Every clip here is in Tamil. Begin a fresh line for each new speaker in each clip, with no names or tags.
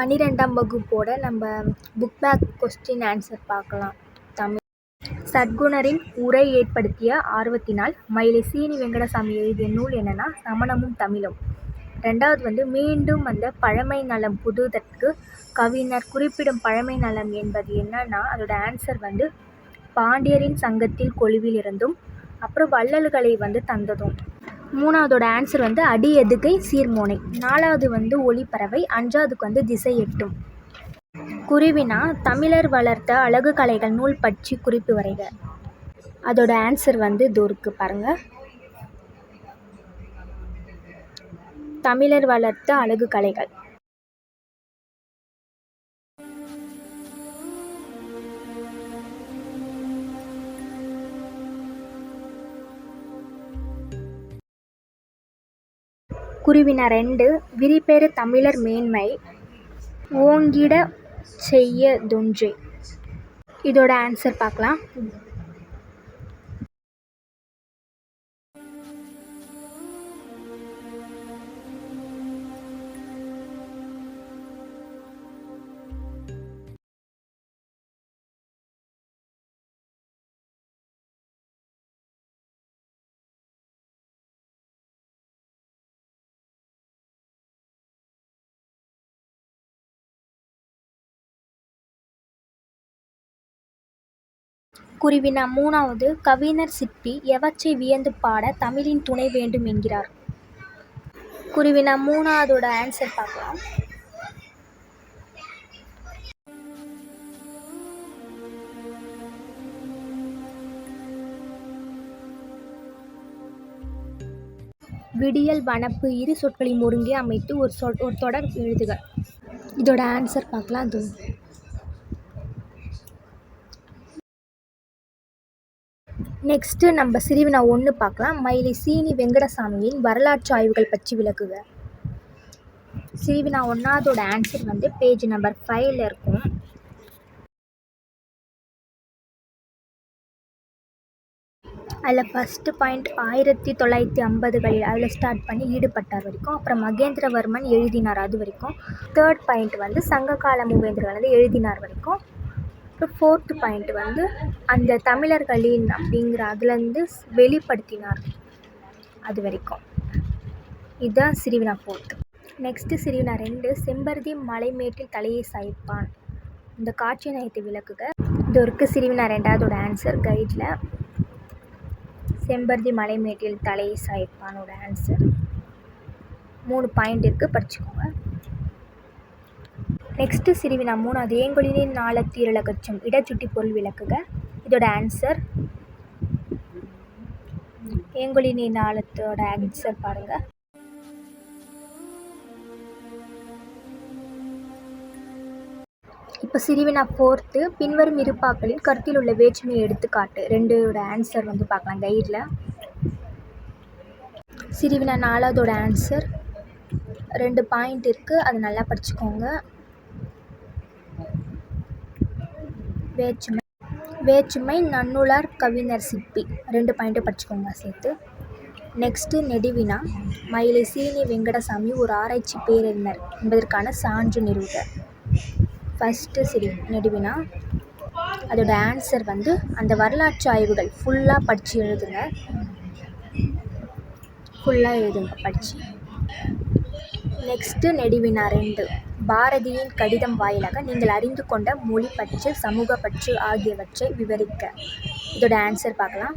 பன்னிரெண்டாம் வகுப்போட நம்ம புக் பேக் கொஸ்டின் ஆன்சர் பார்க்கலாம். தமிழ். சத்குணரின் உரை ஏற்படுத்திய ஆர்வத்தினால் மயிலை சீனி வெங்கடசாமி எழுதிய நூல் என்னென்னா சமணமும் தமிழும். ரெண்டாவது வந்து மீண்டும் அந்த பழமை நலம் புதுதற்கு கவிஞர் குறிப்பிடும் பழமை நலம் என்பது என்னன்னா அதோட ஆன்சர் வந்து பாண்டியரின் சங்கத்தில் கொழுவில் இருந்தும் அப்புறம் வள்ளல்களை வந்து தந்ததும். மூணாவதோட ஆன்சர் வந்து அடி எதுகை சீர்மோனை. நாலாவது வந்து ஒளிப்பறவை அஞ்சாவதுக்கு வந்து திசை எட்டும். குருவினா தமிழர் வளர்த்த அழகு கலைகள் நூல் பற்றி குறிப்பு வரைக. அதோட ஆன்சர் வந்து தூருக்கு பாருங்கள் தமிழர் வளர்த்த அழகு கலைகள். குருவினா ரெண்டு விரிபெறு தமிழர் மேன்மை ஓங்கிட செய்யதொன்றே இதோட ஆன்சர் பார்க்கலாம். குருவினா மூணாவது கவிஞர் சிற்பி எவற்றை வியந்து பாட தமிழின் துணை வேண்டும் என்கிறார். குருவினா மூணாவதோட ஆன்சர் பார்க்கலாம். விடியல் வனப்பு இரு சொற்களையும் ஒருங்கே அமைத்து ஒரு சொல் ஒரு தொடர் எழுதுக. இதோட ஆன்சர் பார்க்கலாம் அது நெக்ஸ்ட்டு நம்ம சிறுவினா ஒன்று பார்க்கலாம். மயிலை சீனி வெங்கடசாமியின் வரலாற்று ஆய்வுகள் பற்றி விளக்குக. சிறுவினா ஒன்றாவதோட ஆன்சர் வந்து பேஜ் நம்பர் ஃபைவ்ல இருக்கும். அதில் ஃபஸ்ட்டு பாயிண்ட் ஆயிரத்தி தொள்ளாயிரத்தி ஐம்பதுகளில் அதில் ஸ்டார்ட் பண்ணி ஈடுபட்டார் வரைக்கும் அப்புறம் மகேந்திரவர்மன் எழுதினார் அது வரைக்கும். தேர்ட் பாயிண்ட் வந்து சங்ககால மூவேந்தர்கள் வந்து எழுதினார் வரைக்கும். அப்புறம் ஃபோர்த்து பாயிண்ட் வந்து அந்த தமிழர்களின் அப்படிங்கிற அதுலேருந்து வெளிப்படுத்தினார். அது வரைக்கும். இதுதான் சிறுவினா ஃபோர்த்து நெக்ஸ்ட்டு சிறுவினா ரெண்டு செம்பருதி மலைமேட்டில் தலையை சாய்ப்பான். இந்த காட்சி நயத்தை விளக்குக இது ஒருக்கு சிறுவினா ரெண்டாவதோட ஆன்சர் கைடில் செம்பருதி மலைமேட்டில் தலையை சாய்ப்பானோட ஆன்சர் மூணு பாயிண்ட் இருக்குது படிச்சுக்கோங்க. நெக்ஸ்ட்டு சிறுவினா மூணாவது. ஏங்கொழினின் நாளத்தீரலகச்சம் இடச்சுட்டி பொருள் விளக்குக. இதோட ஆன்சர் ஏங்கொழினி நாளத்தோட ஆன்சர் பாருங்க. இப்போ சிறுவினா ஃபோர்த்து பின்வரும் இருப்பாக்களின் கருத்தில் உள்ள வேற்றுமையை எடுத்துக்காட்டு. ரெண்டோட ஆன்சர் வந்து பார்க்கலாம். கைடில் சிறுவினா நாலாவதோட ஆன்சர் ரெண்டு பாயிண்ட் இருக்குது அது நல்லா படிச்சுக்கோங்க. வேற்றுமை வேற்றுமை நன்னுலார் கவிஞர் சிப்பி ரெண்டு பாயிண்ட்டு படிச்சுக்கோங்க சேர்த்து. நெக்ஸ்ட்டு நெடுவினா மயிலை சீனி வெங்கடசாமி ஒரு ஆராய்ச்சி பேரறிஞர் என்பதற்கான சான்று நிறுவுக ஃபஸ்ட்டு சரி நெடுவினா அதோட ஆன்சர் வந்து அந்த வரலாற்று ஆய்வுகள் ஃபுல்லாக படித்து எழுதுங்க. ஃபுல்லாக எழுதுங்க படித்து நெக்ஸ்ட்டு நெடுவினா ரெண்டு. பாரதியின் கடிதம் வாயிலாக நீங்கள் அறிந்து கொண்ட மொழி பற்று சமூக பற்று ஆகியவற்றை விவரிக்க. இதோட ஆன்சர் பார்க்கலாம்.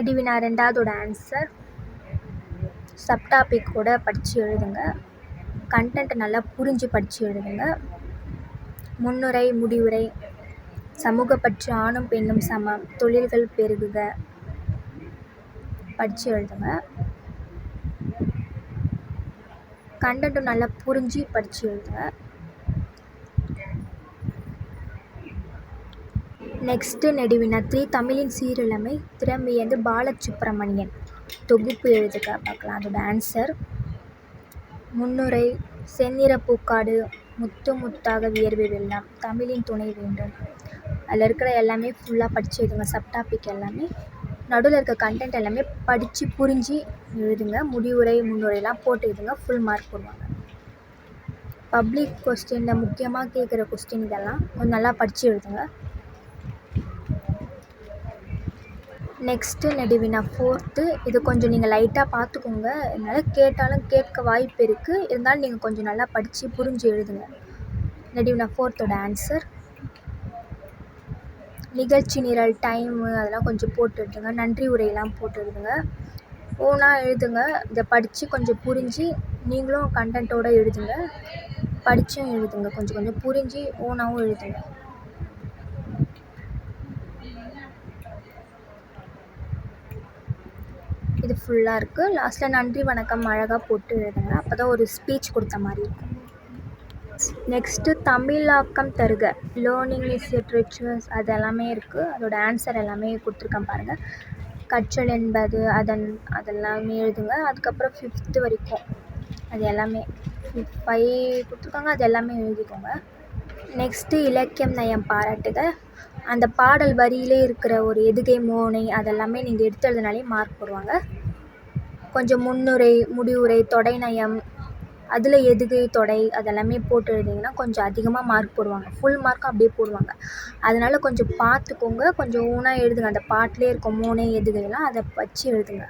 அடிவினா ரெண்டாவதோட ஆன்சர் சப்டாபிக்கோட படித்து எழுதுங்க. கண்டென்ட்டை நல்லா புரிஞ்சு படித்து எழுதுங்க. முன்னுரை முடிவுரை சமூக பற்று ஆணும் பெண்ணும் சமம் தொழில்கள் பெருகுக. படித்து எழுதுங்க. கண்டென்ட்டும் நல்லா புரிஞ்சு படித்து எழுதுங்க நெக்ஸ்ட்டு நெடுவினா த்ரீ தமிழின் சீரிழமை திறமையது பாலசுப்ரமணியன்? தொகுப்பு எழுதுக பார்க்கலாம். அதோட ஆன்சர் முன்னுரை செந்நிற பூக்காடு முத்து முத்தாக வியர்வை வெள்ளம் தமிழின் துணை வேண்டும். அதில் இருக்கிற எல்லாமே ஃபுல்லாக படித்து எழுதுங்க சப்டாபிக் எல்லாமே. நடுவில் இருக்க கண்டென்ட் எல்லாமே படித்து புரிஞ்சு எழுதுங்க. முடிவுரை முன்னுரைலாம் போட்டு எழுதுங்க. ஃபுல் மார்க் போடுவாங்க. பப்ளிக் கொஸ்டினில் முக்கியமாக கேட்குற கொஸ்டின் இதெல்லாம் கொஞ்சம் நல்லா படித்து எழுதுங்க. நெக்ஸ்ட்டு நெடுவினா ஃபோர்த்து இது கொஞ்சம் நீங்கள் லைட்டாக பார்த்துக்கோங்க. இதனால் கேட்டாலும் கேட்க வாய்ப்பு இருக்குது இருந்தாலும் நீங்கள் கொஞ்சம் நல்லா படித்து புரிஞ்சு எழுதுங்க. நெடுவினா ஃபோர்த்தோட ஆன்சர் நிகழ்ச்சி நிரல் டைமு அதெல்லாம் கொஞ்சம் போட்டு எழுதுங்க நன்றி உரையெல்லாம் போட்டு எழுதுங்க ஓனாக எழுதுங்க. இதை படித்து கொஞ்சம் புரிஞ்சு நீங்களும் கண்டென்ட்டோடு எழுதுங்க. படித்தும் எழுதுங்க. கொஞ்சம் கொஞ்சம் புரிஞ்சு ஓனாகவும் எழுதுங்க. இது ஃபுல்லாக இருக்குது லாஸ்ட்டில் நன்றி வணக்கம் அழகாக போட்டு எழுதுங்க. அப்போ தான் ஒரு ஸ்பீச் கொடுத்த மாதிரி இருக்கும். நெக்ஸ்ட்டு தமிழாக்கம் தருக. லேர்னிங் இஸ் லிட்ரேச்சர்ஸ் அது எல்லாமே இருக்குது அதோட ஆன்சர் எல்லாமே கொடுத்துருக்கேன் பாருங்கள் கற்றல் என்பது அதன் அதெல்லாமே எழுதுங்க. அதுக்கப்புறம் ஃபிஃப்த்து வரைக்கும். அது எல்லாமே ஃபைவ் கொடுத்துருக்காங்க. அது எல்லாமே எழுதிக்கோங்க. நெக்ஸ்ட்டு இலக்கியம் நயம் பாராட்டுக. அந்த பாடல் வரியிலே இருக்கிற ஒரு எதுகை மோனை அதெல்லாமே நீங்கள் எடுத்து எழுதினாலே மார்க் போடுவாங்க. கொஞ்சம் முன்னுரை முடிவுரை தொடை நயம் அதில் எதுகை தொடை அதெல்லாமே போட்டு எழுதிங்கன்னா கொஞ்சம் அதிகமாக மார்க் போடுவாங்க. ஃபுல் மார்க்கும் அப்படியே போடுவாங்க. அதனால் கொஞ்சம் பார்த்துக்கோங்க. கொஞ்சம் ஊனாக எழுதுங்க. அந்த பாட்டிலே இருக்கும் மூணே எதுகையெல்லாம் அதை வச்சு எழுதுங்க.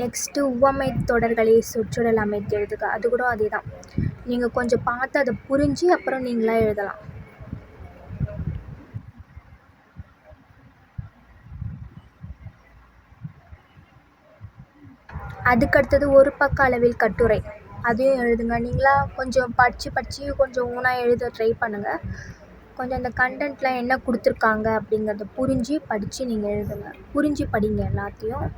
நெக்ஸ்ட்டு உவமை தொடர்களை சொற்றொடல் அமைத்து எழுதுக. அது கூட அதே தான் நீங்கள் கொஞ்சம் பார்த்து அதை புரிஞ்சு அப்புறம் நீங்களாக எழுதலாம். அதுக்கடுத்தது ஒரு பக்க அளவில் கட்டுரை. அதையும் எழுதுங்க. நீங்களாக கொஞ்சம் படித்து படித்து கொஞ்சம் ஓனாக எழுத ட்ரை பண்ணுங்கள் கொஞ்சம் அந்த கன்டென்ட்லாம் என்ன கொடுத்துருக்காங்க அப்படிங்கிறத புரிஞ்சு படித்து நீங்கள் எழுதுங்க. புரிஞ்சு படிங்க எல்லாத்தையும்.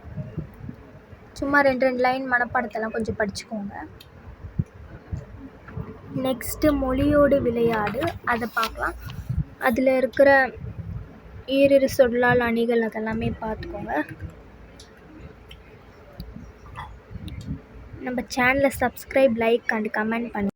சும்மா ரெண்டு ரெண்டு லைன் மனப்பாடத்தெல்லாம் கொஞ்சம் படிச்சுக்கோங்க. நெக்ஸ்ட்டு மொழியோடு விளையாடு. அதை பார்க்கலாம். அதில் இருக்கிற ஈரிரு சொல்லால் அணிகள் அதெல்லாமே பார்த்துக்கோங்க. நம்ம சேனலை சப்ஸ்கிரைப் லைக் அண்ட் கமெண்ட் பண்ணு.